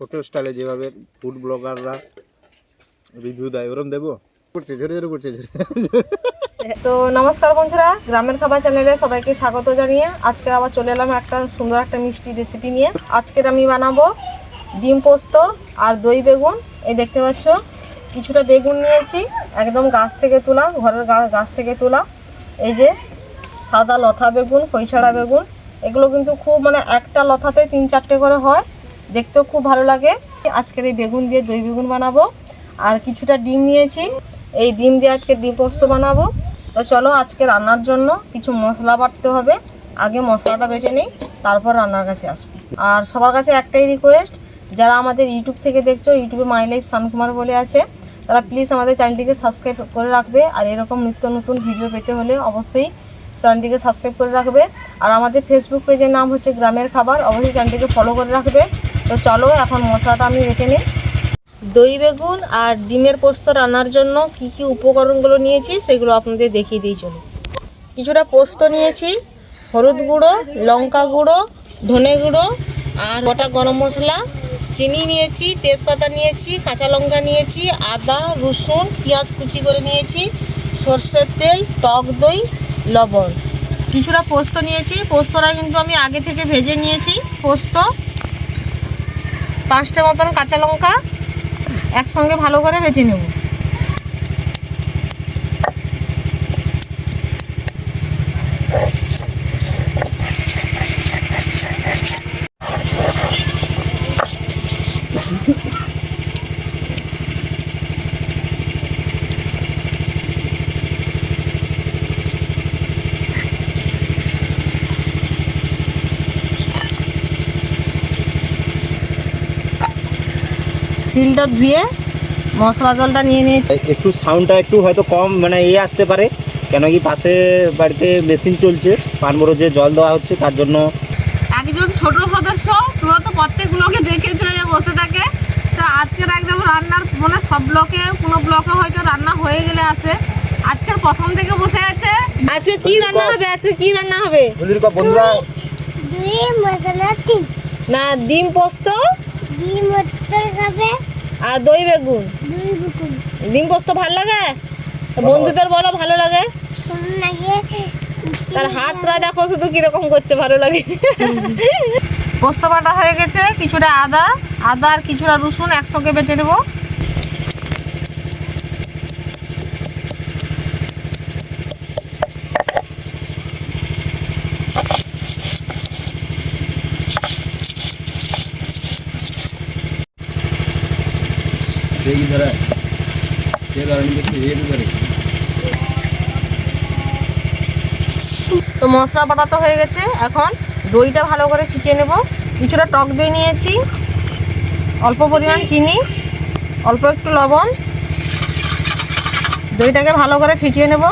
Hotel স্টাইলে যেভাবে food ব্লগাররা review দেয়, ওরম দেবো? ঝরে ঝরে ঝরে। তো নমস্কার বন্ধুরা, গ্রামের খাবার চ্যানেলে সবাইকে স্বাগত জানিয়ে আজকে আবার চলে এলাম একটা সুন্দর একটা মিষ্টি রেসিপি নিয়ে। আজকের আমি বানাবো ডিম পোস্ত আর দই বেগুন। এই দেখতে পাচ্ছ, কিছুটা বেগুন নিয়েছি, একদম গাছ থেকে তোলা, ঘরের গাছ থেকে তোলা। এই যে সাদা লথা বেগুন খইছাড়া বেগুন, এগুলো কিন্তু খুব মানে একটা লথাতে তিন চারটে করে হয়। দেখতেও খুব ভালো লাগে। আজকের এই বেগুন দিয়ে দই বেগুন বানাবো। আর কিছুটা ডিম নিয়েছি। এই ডিম দিয়ে আজকে ডিম পোস্ত বানাবো। তো চলো আজকে রান্নার জন্য কিছু মশলা বাটতে হবে। আগে মশলাটা বেটে নিই, তারপর রান্নার কাছে আসব। আর সবার কাছে একটাই রিকোয়েস্ট যারা আমাদের ইউটিউব থেকে দেখছ ইউটিউবে মাই লাইফ সানকুমার বলে আছে, তারা প্লিজ আমাদের চ্যানেলটিকে সাবস্ক্রাইব করে রাখবে। আর এরকম নিত্য নতুন ভিডিও পেতে হলে অবশ্যই চ্যানেলটিকে সাবস্ক্রাইব করে রাখবে। আর আমাদের ফেসবুক পেজের নাম হচ্ছে গ্রামের খাবার, অবশ্যই চ্যানেলটিকে ফলো করে রাখবে। তো চলো এখন মশলাটা আমি বেটে নিই। দই বেগুন আর ডিমের পোস্ত রান্নার জন্য কি কি উপকরণগুলো নিয়েছি সেগুলো আপনাদের দেখিয়ে দিই, চলো। কিছুটা পোস্ত নিয়েছি, হলুদ গুঁড়ো, লঙ্কা গুঁড়ো, ধনে গুঁড়ো আর গোটা গরম মশলা। চিনি নিয়েছি, তেজপাতা নিয়েছি, কাঁচা লঙ্কা নিয়েছি, আদা, রসুন, পেঁয়াজ কুচি করে নিয়েছি, সর্ষের তেল, টক দই, লবণ। কিছুটা পোস্ত নিয়েছি, পোস্তটা কিন্তু আমি আগে থেকে ভেজে নিয়েছি, পোস্ত। পাঁচটা মতন কাঁচা লঙ্কা একসঙ্গে ভালো করে বেটে নেব। সিলটা ধুয়ে মশলা জলটা নিয়ে নিয়েছি। একটু সাউন্ডটা একটু হয়তো কম মানে এ আসতে পারে। কেন কি পাশে বাড়িতে মেশিন চলছে পানবড়ো যে জল দেওয়া হচ্ছে তার জন্য একজন ছোট সদস্য তোরা তো প্রত্যেক ব্লকে দেখেছে যে বসে থাকে। তো আজকের একদম রান্নার মানে সব ব্লকে কোনো ব্লকে হয়তো রান্না হয়ে গেলে আসে। আজকের প্রথম থেকে বসে আছে। আজকে কি রান্না হবে? আজকে কি রান্না হবে? বন্ধুরা না ডিম পোস্ত। ডিম আর দই বেগুন। ডিম পোস্ত ভালো লাগে? বন্ধুদের বলো ভালো লাগে। তার হাতটা দেখো শুধু কীরকম করছে ভালো লাগে। পোস্ত বাটা হয়ে গেছে কিছুটা আদা। আদা আর কিছুটা রসুন একসঙ্গে বেটে নেব। সেই ধরে সে ধরনের সে এ ধরে তো মশলা বাটা তো হয়ে গেছে। এখন দইটা ভালো করে ফিটিয়ে নেব। কিছুটা টক দই নিয়েছি। অল্প পরিমাণ চিনি অল্প একটু লবণ। দইটাকে ভালো করে ফিটিয়ে নেব।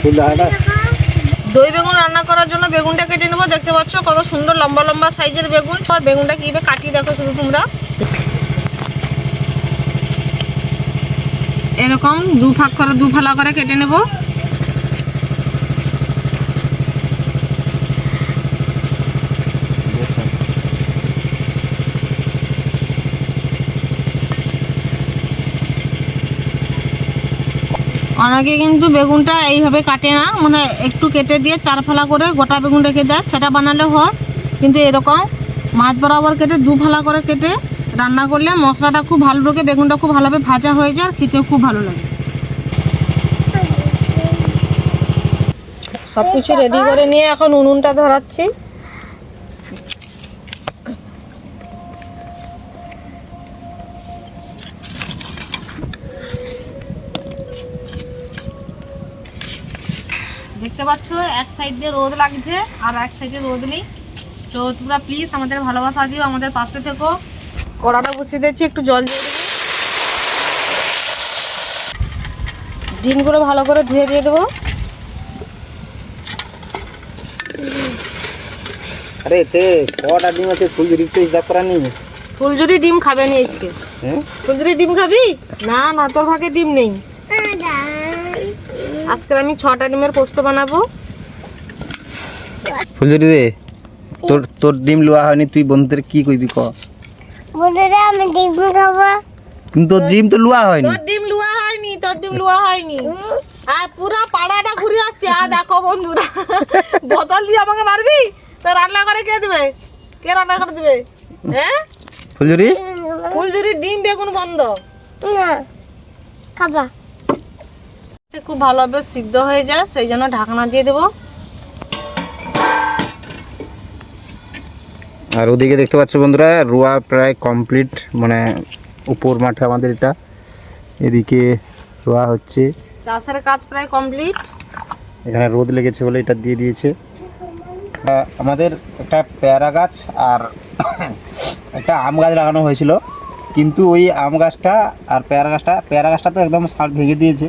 ফুল দই বেগুন রান্না করার জন্য বেগুনটা কেটে নেব। দেখতে পাচ্ছ কত সুন্দর লম্বা লম্বা সাইজের বেগুন। আর বেগুনটা কীভাবে কাটিয়ে দেখো শুধু তোমরা। এরকম দু ফাঁক করে, দু ফালা করে কেটে নেব। অনেকে কিন্তু বেগুনটা এইভাবে কাটে না মানে একটু কেটে দিয়ে চার ফালা করে গোটা বেগুন রেখে দেয়, সেটা বানালে হয়। কিন্তু এরকম মাছ বরাবর কেটে দু ফালা করে কেটে রান্না করলে মশলাটা খুব ভালো ঢোকে, বেগুনটা খুব ভালোভাবে ভাজা হয়ে যায় আর খেতেও খুব ভালো লাগে। সব কিছু রেডি করে নিয়ে এখন উনুনটা ধরাচ্ছি। দেখতে পাচ্ছ এক সাইড দিয়ে রোদ লাগছে আর এক সাইডে রোদ নেই। তো তোমরা প্লিজ আমাদের ভালোবাসা দিও আমাদের পাশে থেকো। কড়াটা বসিয়ে দিচ্ছি একটু জল দিয়ে দেবো। ডিমগুলো ভালো করে ধুয়ে দিয়ে দেবো। আরে এতে কটা ডিম আছে? ফুল রিপতে হিসাব করা নেই ফুলঝুরি ডিম খাবে নি আজকে। হ্যাঁ? ফুলঝুরি ডিম খাবি? না না তোর ভাগে ডিম নেই। আজকে আমি ছটা ডিমের পোস্ত বানাবো। ফুলঝুরি রে তোর তোর ডিম লোয়া হয়নি তুই বন্ধুদের কি কইবি ক? বন্ধুরা আমি ডিম খাব। কিন্তু তোর ডিম তো লোয়া হয়নি। তোর ডিম লুয়া হয়নি তোর ডিম লুয়া হয়নি। আর পুরা পাড়াটা ঘুরে আসছে আর দেখো বন্ধুরা বোতল দিয়ে আমাকে মারবি? তো রান্না করে কে দেবে? কে রান্না করে দেবে? হ্যাঁ? ফুলঝুরি? ফুলঝুরির ডিম বেগুন বন্ধ। না খাবা। খুব ভালোভাবে সিদ্ধ হয়ে যায় সেই জন্য ঢাকনা দিয়ে দেবো। আর ওদিকে দেখতে পাচ্ছ বন্ধুরা রোয়া প্রায় কমপ্লিট মানে উপর মাঠে আমাদের এটা। এদিকে রোয়া হচ্ছে। চাষের কাজ প্রায় কমপ্লিট এখানে রোদ লেগেছে বলে এটা দিয়ে দিয়েছে। আমাদের একটা পেয়ারা গাছ আর একটা আম গাছ লাগানো হয়েছিল। কিন্তু ওই আম গাছটা আর পেয়ারা গাছটা পেয়ারা গাছটা তো একদম সার ভেঙে দিয়েছে।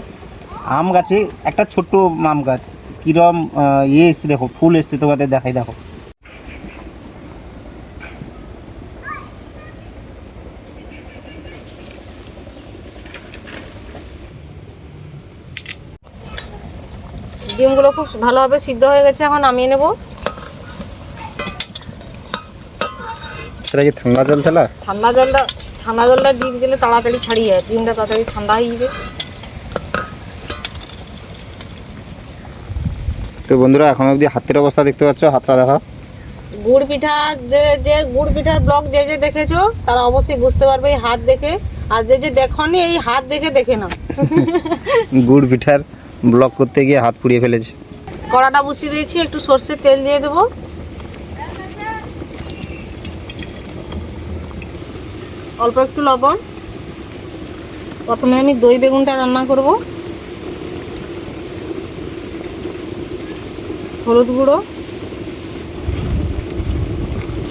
আম গাছে একটা ছোট্ট আম গাছ। কীরম আহ, ইয়ে এসছে দেখো ফুল এসছে তোমাদের দেখাই দেখো। ডিমগুলো খুব ভালোভাবে সিদ্ধ হয়ে গেছে এখন নামিয়ে নেব। সেটা কি ঠান্ডা জল ঠান্ডা জলটা ঠান্ডা জলটা ডিম দিলে তাড়াতাড়ি ছাড়িয়ে যায় ডিমটা তাড়াতাড়ি ঠান্ডা হয়ে যাবে। তো বন্ধুরা এখন অবধি হাতের অবস্থা দেখতে পাচ্ছ হাতটা দেখা। গুড় পিঠা যে যে গুড় পিঠার ব্লগ যে যে দেখেছ তারা অবশ্যই বুঝতে পারবে এই হাত দেখে। আর যে যে দেখনি এই হাত দেখে দেখে না গুড় পিঠার ব্লক করতে গিয়ে হাত পুড়িয়ে ফেলেছে। কড়াটা বসিয়ে দিয়েছি একটু সর্ষের তেল দিয়ে দেবো। অল্প একটু লবণ। প্রথমে আমি দই বেগুনটা রান্না করব। হলুদ গুঁড়ো।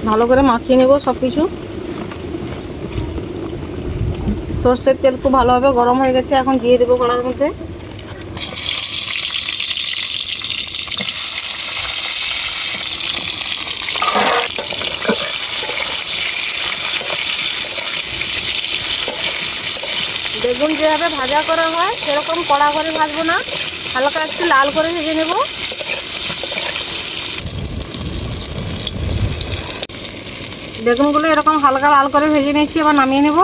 ভালো করে মাখিয়ে নেব সব কিছু সর্ষের তেল খুব ভালোভাবে গরম হয়ে গেছে, এখন দিয়ে দেবো কড়ার মধ্যে। বেগুন যেভাবে ভাজা করা হয়, সেরকম কড়া করে ভাজবো না। হালকা একটু লাল করে ভেজে নেব। বেগুনগুলো এরকম হালকা লাল করে ভেজে নিয়েছি, এবার নামিয়ে নেব।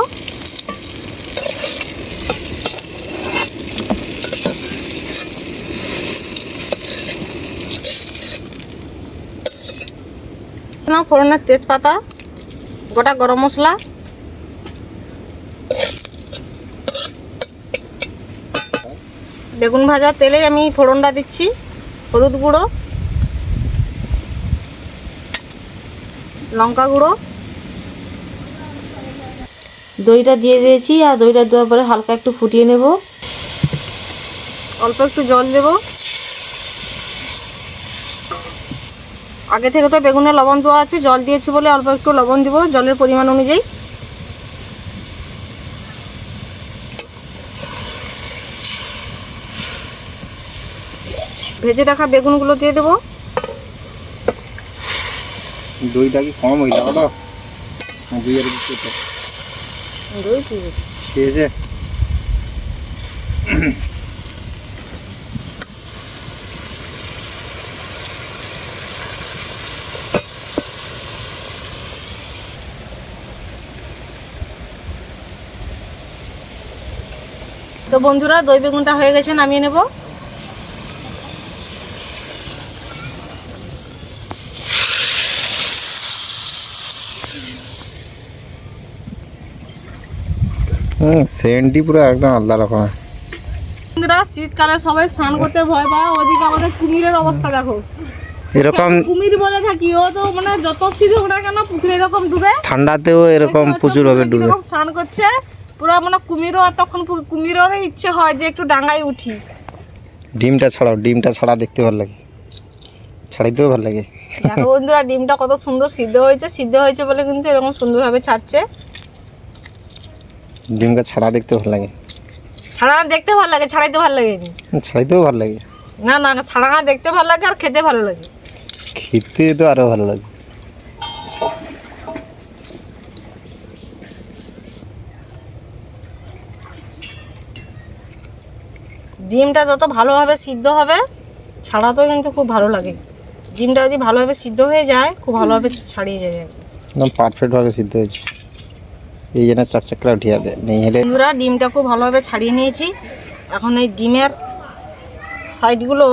ফোড়নের তেজপাতা, গোটা গরম মশলা। বেগুন ভাজা তেলে আমি ফোড়নটা দিচ্ছি, হলুদ গুঁড়ো, লঙ্কা গুঁড়ো। দইটা দিয়ে দিয়েছি, আর দইটা দেওয়ার পরে হালকা একটু ফুটিয়ে নেব। অল্প একটু জল দেব। আগে থেকে তো বেগুনে লবণ দেওয়া আছে, জল দিয়েছি বলে অল্প একটু লবণ দিব, জলের পরিমাণ অনুযায়ী। ভেজে রাখা বেগুনগুলো দিয়ে দেবো। দইটা কি কম হইল ওটা দুই আর তো বন্ধুরা দই বেগুনটা হয়ে গেছে নামিয়ে নেব। হুম পুরো একদম আলাদা রকম বন্ধুরা শীতকালে সবাই স্নান করতে ভয় পায় ওদিকে আমাদের কুমিরের অবস্থা দেখো। এরকম কুমির বলে থাকি ও তো মানে যত শীত হোক না কেন পুকুরে এরকম ডুবে। ঠান্ডাতেও এরকম প্রচুর হবে ডুবে। স্নান করছে পুরো মানে কুমিরও আর তখন কুমিরেরও ইচ্ছে হয় যে একটু ডাঙায় উঠি। ডিমটা ছাড়াও ডিমটা ছাড়া দেখতে ভালো লাগে। ছাড়াইতেও ভালো লাগে। দেখো বন্ধুরা ডিমটা কত সুন্দর সিদ্ধ হয়েছে সিদ্ধ হয়েছে বলে কিন্তু এরকম সুন্দরভাবে ছাড়ছে। ডিমটা ছাড়া দেখতে ভালো লাগে। ছাড়া দেখতে ভালো লাগে ছাড়াইতে ভালো লাগে ছাড়াইতেও ভালো লাগে। না না ছাড়া দেখতে ভালো লাগে আর খেতে ভালো লাগে। খেতে তো আরও ভালো লাগে। ডিমটা যত ভালোভাবে সিদ্ধ হবে ছাড়াতেও কিন্তু খুব ভালো লাগে। ডিমটা যদি ভালোভাবে সিদ্ধ হয়ে যায় খুব ভালোভাবে ছাড়িয়ে যায়। একদম পারফেক্টভাবে সিদ্ধ হয়েছে। এই জন্য চকচকটা উঠে যাবে নেই হলে বন্ধুরা, ডিমটা খুব ভালোভাবে ছাড়িয়ে নিয়েছি। এখন এই ডিমের সাইডগুলো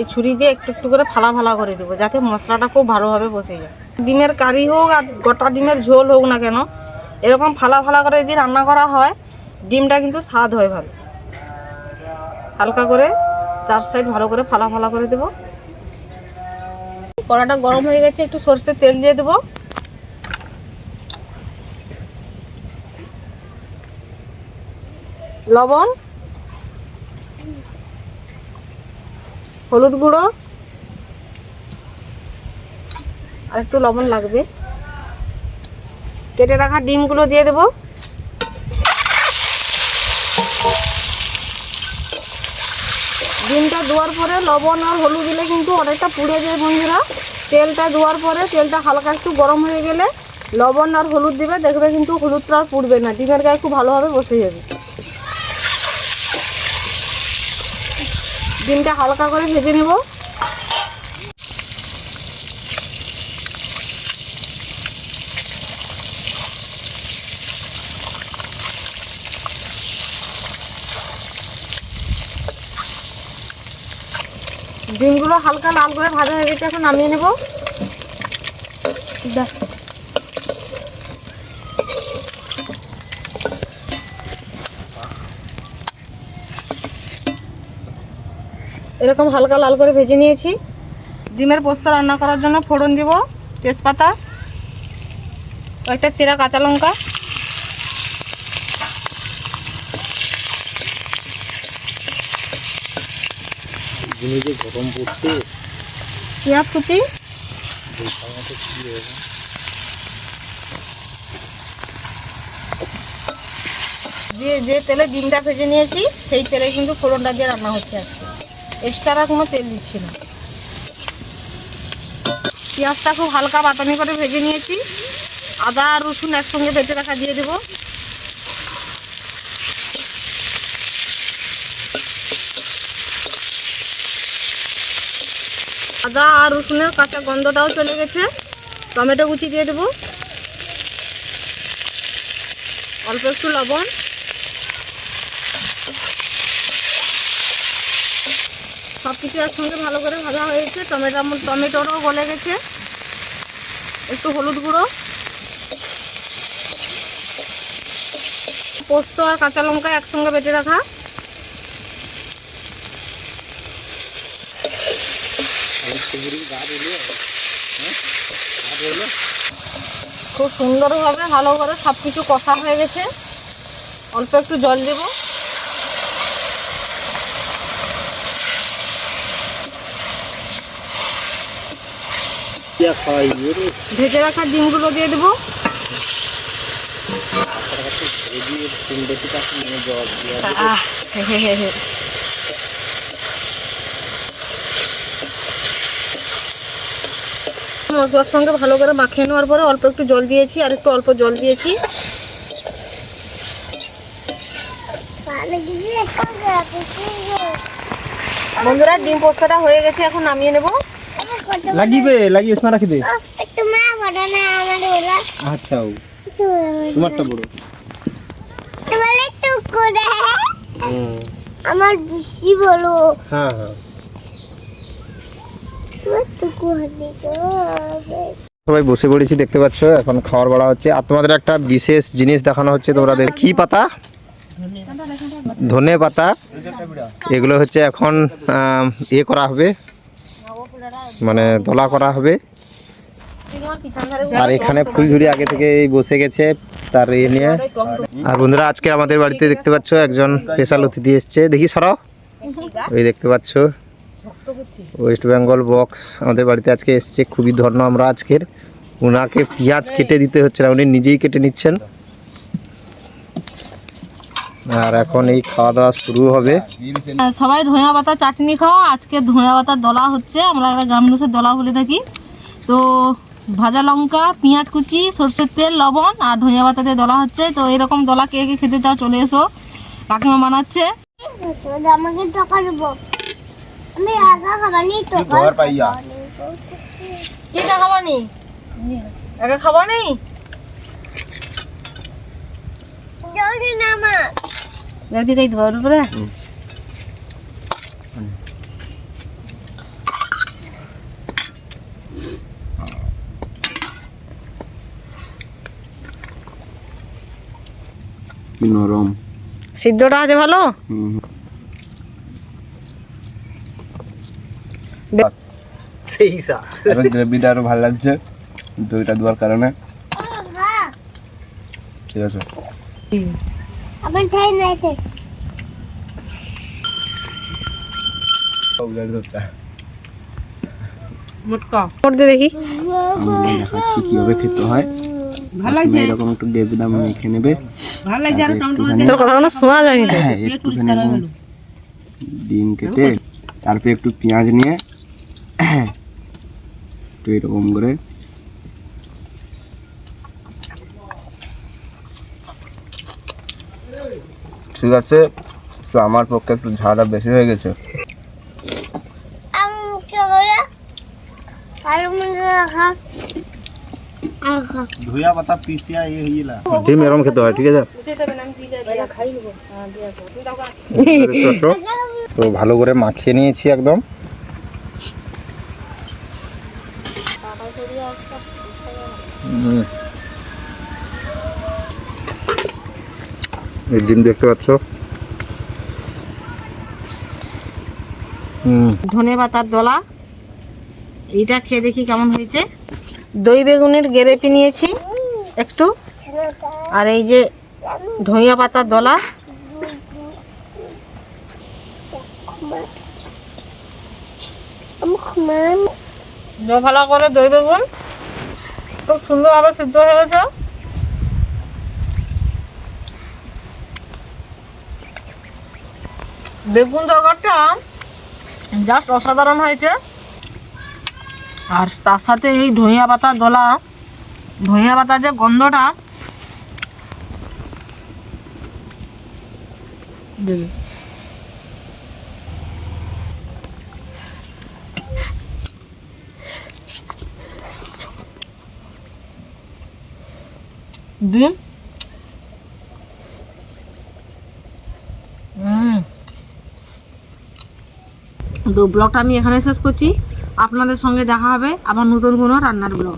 এই ছুরি দিয়ে একটু একটু করে ফালা ফালা করে দেবো, যাতে মশলাটা খুব ভালোভাবে বসে যায়। ডিমের কারি হোক আর গোটা ডিমের ঝোল হোক না কেন, এরকম ফালা ফালা করে যদি রান্না করা হয়, ডিমটা কিন্তু স্বাদ হয় ভালো। হালকা করে চার সাইড ভালো করে ফালা ফালা করে দেবো। কড়াটা গরম হয়ে গেছে, একটু সর্ষের তেল দিয়ে দেবো। লবণ, হলুদ গুঁড়ো, আর একটু লবণ লাগবে। কেটে রাখা ডিমগুলো দিয়ে দেবো। ডিমটা দেওয়ার পরে লবণ আর হলুদ দিলে কিন্তু অনেকটা পুড়ে যায় বন্ধুরা। তেলটা দেওয়ার পরে তেলটা হালকা একটু গরম হয়ে গেলে লবণ আর হলুদ দিবে, দেখবে কিন্তু হলুদটা আর পুড়বে না। ডিমের গায়ে খুব ভালোভাবে বসে যাবে। ডিমটা হালকা করে ভেজে নেব। ডিমগুলো হালকা লাল করে ভাজা হয়ে গেছে, এখন নামিয়ে নেব। দেখ এরকম হালকা লাল করে ভেজে নিয়েছি। ডিমের পোস্ত রান্না করার জন্য ফোড়ন দিব তেজপাতা কয়েকটা চেরা কাঁচা লঙ্কা। গরম পড়ছে। পেঁয়াজ কুচি। যে যে তেলে ডিমটা ভেজে নিয়েছি সেই তেলে কিন্তু ফোড়নটা দিয়ে রান্না হচ্ছে আজকে। এক্সট্রা কোনো তেল দিচ্ছি না। পেঁয়াজটা খুব হালকা বাটানি করে ভেজে নিয়েছি। আদা আর রসুন একসঙ্গে বেটে রাখা দিয়ে দেবো। আদা আর রসুনের কাঁচা গন্ধটাও চলে গেছে। টমেটো কুচি দিয়ে দেবো। অল্প একটু লবণ। কিছু একসঙ্গে ভালো করে ভাজা হয়েছে, টমেটো টমেটোরও গলে গেছে। একটু হলুদ গুঁড়ো। পোস্ত আর কাঁচা লঙ্কা একসঙ্গে বেটে রাখা। খুব সুন্দরভাবে ভালো করে সব কিছু কষা হয়ে গেছে। অল্প একটু জল দেবো। ভেজে রাখা ডিমগুলো দিয়ে দেবো। মশলার সঙ্গে ভালো করে মাখিয়ে নেওয়ার পরে অল্প একটু জল দিয়েছি, আর একটু অল্প জল দিয়েছি। বন্ধুরা, ডিম পোস্তটা হয়ে গেছে, এখন নামিয়ে নেব। লাগিবে লাগিয়ে স্মার রাখি দে তোমার বড় না আমার ওরা আচ্ছা ও। তোমারটা বড়। তোমার তো করে আমার বেশি বড়। হ্যাঁ হ্যাঁ। সবাই বসে পড়েছি দেখতে পাচ্ছ এখন খাওয়ার বড়া হচ্ছে। আর তোমাদের একটা বিশেষ জিনিস দেখানো হচ্ছে তোমাদের কি পাতা? ধনে পাতা। এগুলো হচ্ছে এখন আম, ইয়ে করা হবে মানে দলা করা হবে। আর এখানে ফুলঝুরি আগে থেকে বসে গেছে তার ইয়ে নিয়ে। আর বন্ধুরা, আজকে আমাদের বাড়িতে দেখতে পাচ্ছ একজন স্পেশাল অতিথি এসছে। দেখি সরাও ওই দেখতে পাচ্ছ। ওয়েস্ট বেঙ্গল বক্স আমাদের বাড়িতে আজকে এসছে। খুবই ধন্য আমরা আজকের। ওনাকে পেঁয়াজ কেটে দিতে হচ্ছে না, উনি নিজেই কেটে নিচ্ছেন। আর এখন এই খাওয়া দাওয়া শুরু হবে। সবাই ধোঁয়া পাতা চাটনি খাওয়া আজকে ধোঁয়া পাতার দলা হচ্ছে। আমরা একটা গ্রামীণ দলা বলে থাকি। তো ভাজা লঙ্কা পেঁয়াজ কুচি সর্ষের তেল লবণ আর ধনিয়া পাতা দিয়ে দলা হচ্ছে। তো এরকম দলা কে কে খেতে চাও চলে এসো। কাকিমা বানাচ্ছে। আমাকে টাকা দেবো আমি একা খাবানি তো ঘর পাইয়া। কি না খাব নি একা খাব নি না মা দেবো ওর উপরে নরম সিদ্ধটা আছে ভালো? সেই আরও গ্রেভিটা আরও ভালো লাগছে দইটা দেওয়ার কারণে। ঠিক আছে। আমার ঠাই নাই দেখি। আমি দেখাচ্ছি কীভাবে খেতে হয়। ভালো এরকম একটু গ্রেভিটা মেখে নেবে। ভালো লাগছে আর তোর কথা কোনো শোনা যায়নি তো? হ্যাঁ ডিম কেটে তারপরে একটু পেঁয়াজ নিয়ে একটু এরকম করে ঠিক আছে? তো আমার পক্ষে একটু ঝাড়া বেশি হয়ে গেছে। ধুয়া পাতা পিসিয়া হইলা। ডিম এরকম খেতে হয় ঠিক আছে? তো ভালো করে মাখিয়ে নিয়েছি একদম। হুম। এই ডিম দেখতে পাচ্ছ? হুম। ধনে পাতার দলা। এইটা খেয়ে দেখি কেমন হয়েছে। দই বেগুনের গেরেপি নিয়েছি একটু। আর এই যে ধনিয়া পাতার দলা। ভালো করে দই বেগুন। খুব সুন্দরভাবে সিদ্ধ হয়ে গেছে বেগুন তরকারিটা জাস্ট অসাধারণ হয়েছে। আর তার সাথে এই ধনিয়া পাতার দলা, ধনিয়া পাতার যে গন্ধটা হুম তো ব্লগটা আমি এখানে শেষ করছি। আপনাদের সঙ্গে দেখা হবে আবার নতুন কোনো রান্নার ব্লগ